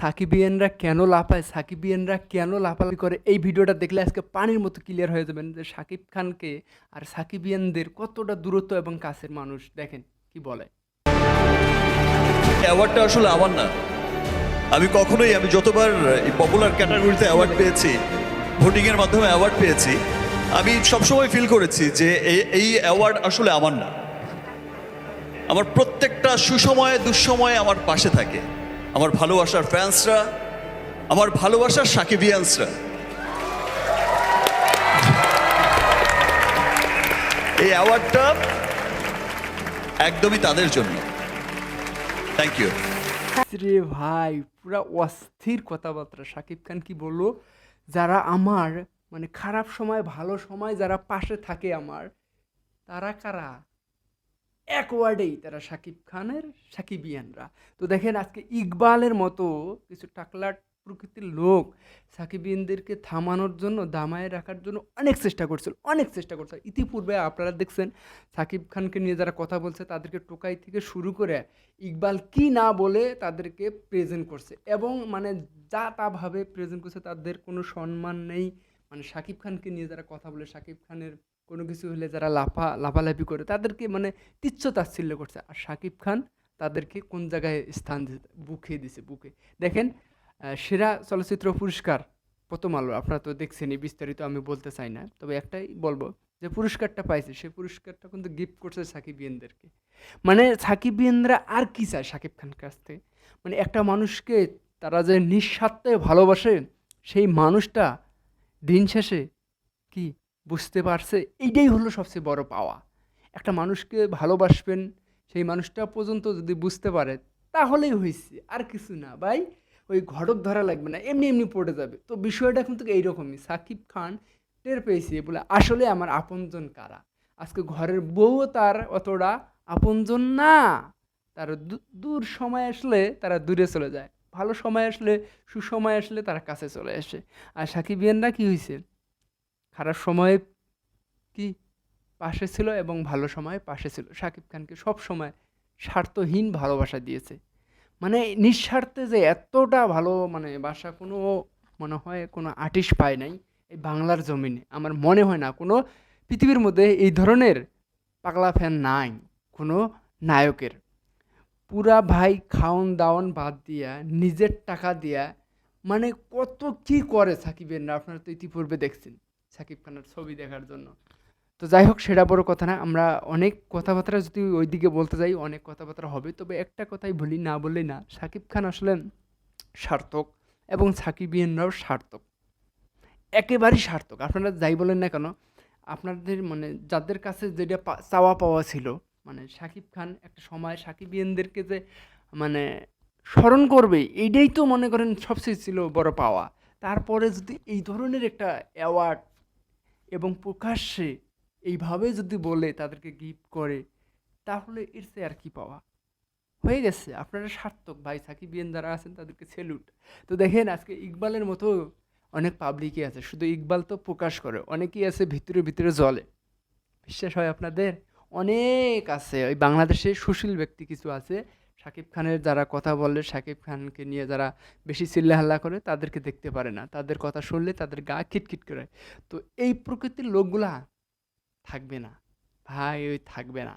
সাকিবিয়ানরা কেন লাফায়, সাকিবিয়ানরা কেন লাফালাফি করে? এই ভিডিওটা দেখলে আজকে পানির মতো ক্লিয়ার হয়ে যাবেন যে সাকিব খানকে আর সাকিবিয়ানদের কতটা দূরত্ব এবং কাছের মানুষ। দেখেন কি বলে। অ্যাওয়ার্ডটা আসলে আমার না। আমি কখনোই, আমি যতবার এই পপুলার ক্যাটাগরিতে অ্যাওয়ার্ড পেয়েছি ভোটিংয়ের মাধ্যমে অ্যাওয়ার্ড পেয়েছি, আমি সবসময় ফিল করেছি যে এই এই অ্যাওয়ার্ড আসলে আমার না। আমার প্রত্যেকটা সুসময়ে, দুঃসময়ে আমার পাশে থাকে। আমার ভালোবাসার ফ্যান্সরা আমার ভালোবাসার সাকিবিয়ান্সরা। এই অ্যাওয়ার্ডটা একদমই তাদের জন্য। থ্যাংক ইউ রে ভাই, পুরা অস্থির কথাবার্তা। সাকিব খান কি বলল? যারা আমার মানে খারাপ সময়, ভালো সময় যারা পাশে থাকে আমার, তারা কারা? এক ওয়ার্ডেই তারা সাকিব খানের, সাকিবিয়ানরা। তো দেখেন আজকে ইকবালের মতো কিছু টাকলাট প্রকৃতির লোক সাকিবিয়ানদেরকে থামানোর জন্য, দামায় রাখার জন্য অনেক চেষ্টা করছিল, অনেক চেষ্টা করছে ইতিপূর্বে আপনারা দেখছেন সাকিব খানকে নিয়ে যারা কথা বলছে, তাদেরকে টোকাই থেকে শুরু করে ইকবাল কি না বলে তাদেরকে প্রেজেন্ট করছে এবং মানে যা তাভাবে প্রেজেন্ট করছে, তাদের কোনো সম্মান নেই। মানে সাকিব খানকে নিয়ে যারা কথা বলে, সাকিব খানের কোনো কিছু হলে যারা লাফা, লাফালাফি করে, তাদেরকে মানে তিচ্ছ তাচ্ছিল্য করছে। আর সাকিব খান তাদেরকে কোন জায়গায় স্থান দিতে বুকে দিছে, বুকে। দেখেন সেরা চলচ্চিত্র পুরস্কার, প্রথম আলো, আপনারা তো দেখছেনই, বিস্তারিত আমি বলতে চাই না। তবে একটাই বলব, যে পুরস্কারটা পাইছে, সেই পুরস্কারটা কিন্তু গিফট করছে সাকিব সাকিবিয়ানদেরকে মানে সাকিব সাকিবিয়ানরা আর কি চায় সাকিব খান কাছ? থেকে মানে একটা মানুষকে তারা যে নিঃস্বার্থে ভালোবাসে, সেই মানুষটা দিন শেষে কি বুঝতে পারছে, এইটাই হলো সবচেয়ে বড় পাওয়া। একটা মানুষকে ভালোবাসবেন, সেই মানুষটা পর্যন্ত যদি বুঝতে পারে, তাহলেই হয়েছে আর কিছু না। ভাই, ওই ঘটক ধরা লাগবে না, এমনি এমনি পড়ে যাবে। তো বিষয়টা কিন্তু এইরকমই। সাকিব খান টের পেয়েছে বলে, আসলে আমার আপনজন কারা? আজকে ঘরের বউও তার অতটা আপনজন না। তার দূর সময় আসলে তারা দূরে চলে যায়। ভালো সময় আসলে, সুসময় আসলে তারা কাছে চলে আসে। আর সাকিব সাকিবিয়ানরা কী হয়েছে খারাপ সময়ে কি পাশে ছিল এবং ভালো সময়ে পাশে ছিল? শাকিব খানকে সব সময় স্বার্থহীন ভালোবাসা দিয়েছে। মানে নিঃস্বার্থে যে এতটা ভালো মানে বাসা কোনো, মনে হয় কোনো আর্টিস্ট পায় নাই এই বাংলার জমিনে। আমার মনে হয় না কোনো পৃথিবীর মধ্যে এই ধরনের পাগলা ফ্যান নাই, কোনো নায়কের। পুরা ভাই খাওন দাওন বাদ দিয়া, নিজের টাকা দিয়া মানে কত কি করে সাকিবের না আপনারা তো ইতিপূর্বে দেখছেন। সাকিব খানের ছবি দেখার জন্য। তো যাই হোক, সেটা বড় কথা না। আমরা অনেক কথাবার্তা যদি ওইদিকে বলতে যাই, অনেক কথাবার্তা হবে। তবে একটা কথাই বলি, না বললেই না, সাকিব খান আসলে সার্থক এবং সাকিব সাকিবিয়ানরাও সার্থক। একেবারেই সার্থক। আপনারা যাই বলেন না কেন, আপনাদের মানে যাদের কাছে যেটা চাওয়া পাওয়া ছিল মানে সাকিব খান একটা সময় সাকিব সাকিবিয়ানদেরকে যে মানে স্মরণ করবে, এইটাই তো মনে করেন সবচেয়ে ছিল বড় পাওয়া। তারপরে যদি এই ধরনের একটা অ্যাওয়ার্ড এবং প্রকাশ্যে এইভাবে যদি বলে তাদেরকে গিফট করে, তাহলে এর চেয়ে আর কি পাওয়া? হয়ে গেছে, আপনারা সার্থক ভাই সাকিবিয়ান যারা আছেন তাদেরকে সেলুট তো দেখেন, আজকে ইকবালের মতো অনেক পাবলিকই আছে, শুধু ইকবাল তো প্রকাশ করে, অনেকেই আছে ভিতরে ভিতরে জলে বিশ্বাস হয় আপনাদের? অনেক আছে, ওই বাংলাদেশে সুশীল ব্যক্তি কিছু আছে শাকিব খানের যারা কথা বলে শাকিব খানকে নিয়ে যারা বেশি চিল্লাহাল্লা করে, তাদেরকে দেখতে পারে না। তাদের কথা শুনলে তাদের গা খিটখিট করে। তো এই প্রকৃতির লোকগুলা থাকবে না। ভাই, ওই থাকবে না।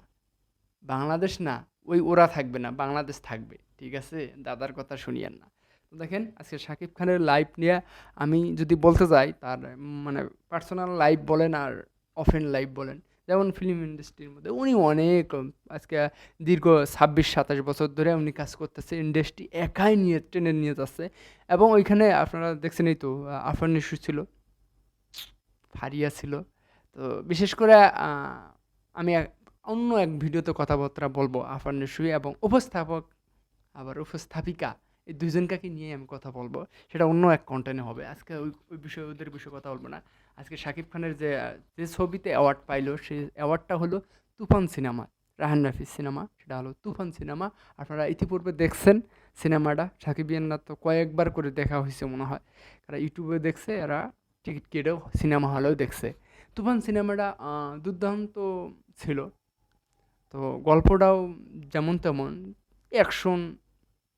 বাংলাদেশ না, ওই ওরা থাকবে না। বাংলাদেশ থাকবে। ঠিক আছে? দাদার কথা শুনিয়েন না। তো দেখেন, আজকে শাকিব খানের লাইভ নিয়ে আমি যদি বলতে যাই, তার মানে পার্সোনাল লাইভ বলেন আর অফেন লাইভ বলেন যেমন ফিল্ম ইন্ডাস্ট্রির মধ্যে। উনি অনেক আজকে দীর্ঘ ছাব্বিশ সাতাশ বছর ধরে উনি কাজ করতেছে ইন্ডাস্ট্রি একাই নিয়ে টেনে নিয়ে যাচ্ছে। এবং ওইখানে আপনারা দেখছেনই তো আহ, আফরান নিশু ছিল ফারিয়া ছিল। তো বিশেষ করে আমি অন্য এক ভিডিওতে কথাবার্তা বলব আফরান নিশুই এবং উপস্থাপক আবার উপস্থাপিকা। এই দুজনকাকে নিয়ে আমি কথা বলব। সেটা অন্য এক কন্টেন্টে হবে। আজকে ওই ওই বিষয়ে, ওদের বিষয়ে কথা বলব না। আজকে শাকিব খানের যে যে ছবিতে অ্যাওয়ার্ড পাইলো, সেই অ্যাওয়ার্ডটা হলো তুফান সিনেমা, রাহান রাফিজ সিনেমা। সেটা হলো তুফান সিনেমা। আপনারা ইতিপূর্বে দেখছেন সিনেমাটা। সাকিবিয়ানরা তো কয়েকবার করে দেখা হয়েছে মনে হয়। কারণ ইউটিউবে দেখছে, এরা টিকিট কেটেও সিনেমা হলেও দেখছে। তুফান সিনেমাটা দুর্দান্ত ছিল। তো গল্পটাও যেমন তেমন অ্যাকশন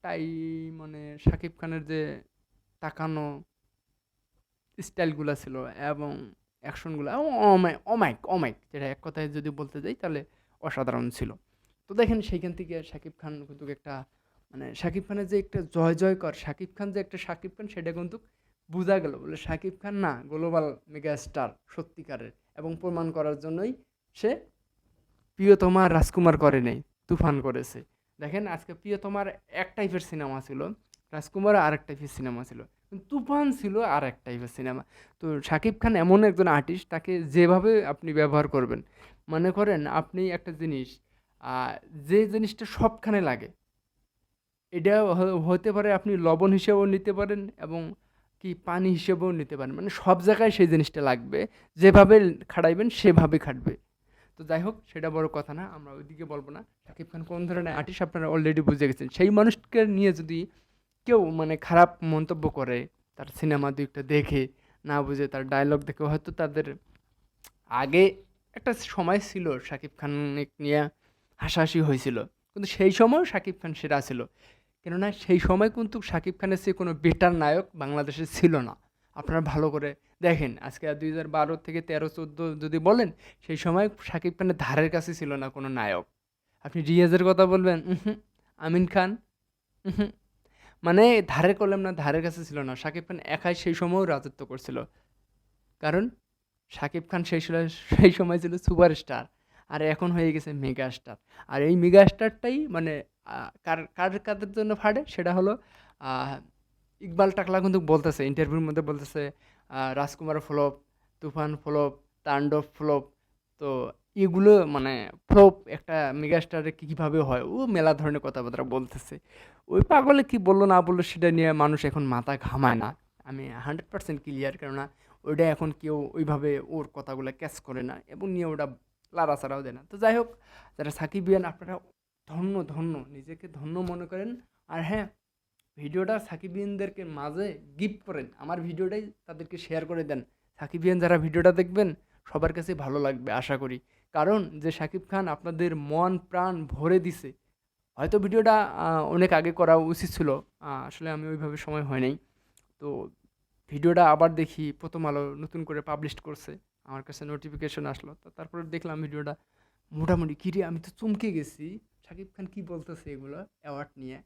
টাই মানে শাকিব খানের যে তাকানো স্টাইলগুলো ছিল এবং অ্যাকশনগুলো এবং অমাইক অমাইক অমাইক যেটা এক কথায় যদি বলতে যাই তাহলে অসাধারণ ছিল। তো দেখেন সেইখান থেকে শাকিব খান কিন্তু একটা মানে শাকিব খানের যে একটা জয় জয় কর শাকিব খান যে একটা শাকিব খান সেটা কিন্তু বোঝা গেল বলে শাকিব খান না গ্লোবাল মেগা স্টার সত্যিকারের এবং প্রমাণ করার জন্যই সে প্রিয়তমা রাজকুমার করে নেই, তুফান করেছে। দেখেন আজকে প্রিয়তমার এক টাইপের সিনেমা ছিল রাজকুমার আর এক টাইপের সিনেমা ছিল, তুফান ছিল আর এক টাইপের সিনেমা তো শাকিব খান এমন একজন আর্টিস্ট তাকে যেভাবে আপনি ব্যবহার করবেন, মনে করেন আপনি একটা জিনিস যে জিনিসটা সবখানে লাগে, এটা হতে পারে আপনি লবণ হিসেবেও নিতে পারেন এবং কি পানি হিসেবেও নিতে পারেন মানে সব জায়গায় সেই জিনিসটা লাগবে, যেভাবে খাটাইবেন সেভাবে খাটবে। তো যাই হোক, সেটা বড় কথা না, আমরা ওইদিকে বলব না। শাকিব খান কোন ধরনের আর্টিস্ট আপনারা অলরেডি বুঝে গেছেন? সেই মানুষকে নিয়ে যদি কেউ মানে খারাপ মন্তব্য করে, তার সিনেমা দিকটা দেখে, না বুঝে তার ডায়লগ দেখে, হয়তো তাদের আগে একটা সময় ছিল শাকিব খান নিয়ে হাসাহাসি হয়েছিল। কিন্তু সেই সময়ও শাকিব খান সেরা ছিল। কেননা সেই সময় কিন্তু শাকিব খানের সে কোনো বেটার নায়ক বাংলাদেশে ছিল না। আপনারা ভালো করে দেখেন। আজকে দুই হাজার বারো থেকে তেরো, চোদ্দ যদি বলেন, সেই সময় শাকিব খানের ধারের কাছে ছিল না কোনো নায়ক। আপনি রিয়াজের কথা বলবেন আমিন খান। মানে ধারে করলাম না, ধারের কাছে ছিল না। শাকিব খান একাই সেই সময়ও রাজত্ব করছিল। কারণ শাকিব খান সেই সেই সময় ছিল সুপারস্টার। আর এখন হয়ে গেছে মেগা স্টার আর এই মেগা স্টারটাই মানে কার কার কাদের জন্য ফাটে? সেটা হলো ইকবাল টাকলা কিন্তু বলতেছে ইন্টারভিউর মধ্যে বলতেছে Rajkumar flop, Toofan flop, Tandav flop, তো এগুলো মানে ফ্লপ একটা মেগাস্টারে কীভাবে হয়? ও মেলা ধরনের কথাবার্তা বলতেছে। ওই পাগলে কি বলল না বলল সেটা নিয়ে মানুষ এখন মাথা ঘামায় না। আমি হান্ড্রেড পার্সেন্ট ক্লিয়ার কেননা ওইটা এখন কেউ ওইভাবে ওর কথাগুলো ক্যাচ করে না এবং নিয়ে ওটা লাড়াচাড়াও দেয় না। তো যাই হোক, যারা সাকিব সাকিবিয়ান আপনারা ধন্য ধন্য, নিজেকে ধন্য মনে করেন। আর হ্যাঁ ভিডিওটা সাকিবিয়ানদেরকে মাঝে গিফট করেন। আমার ভিডিওটাই তাদেরকে শেয়ার করে দেন। সাকিবিয়ান যারা ভিডিওটা দেখবেন, সবার কাছে ভালো লাগবে, আশা করি। কারণ যে সাকিব খান আপনাদের মন, প্রাণ ভরে দিছে। হয়তো ভিডিওটা অনেক আগে করা উচিত ছিল। আসলে আমি ওইভাবে সময় হয় নাই। তো ভিডিওটা আবার দেখি, প্রথম আলো নতুন করে পাবলিশ করছে। আমার কাছে নোটিফিকেশন আসলো। তারপরে দেখলাম ভিডিওটা মোটামুটি, কিরে আমি তো চমকে গেছি। সাকিব খান কি বলতেছে এগুলো? অ্যাওয়ার্ড নিয়ে।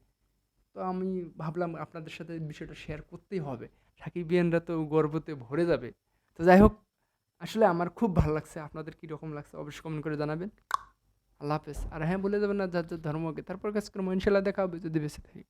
তো আমি ভাবলাম আপনাদের সাথে বিষয়টা শেয়ার করতেই হবে। সাকিবিয়ানরা তো গর্বতে ভরে যাবে। তো যাই হোক, আসলে আমার খুব ভালো লাগছে। আপনাদের কী রকম লাগছে অবশ্যই কমেন্ট করে জানাবেন। আল্লাহ হাফেজ। আর হ্যাঁ বলে যাবেন না যার যার ধর্মকে। তারপর কাজ করব ইনশাল্লাহ দেখা হবে যদি বেঁচে থাকি।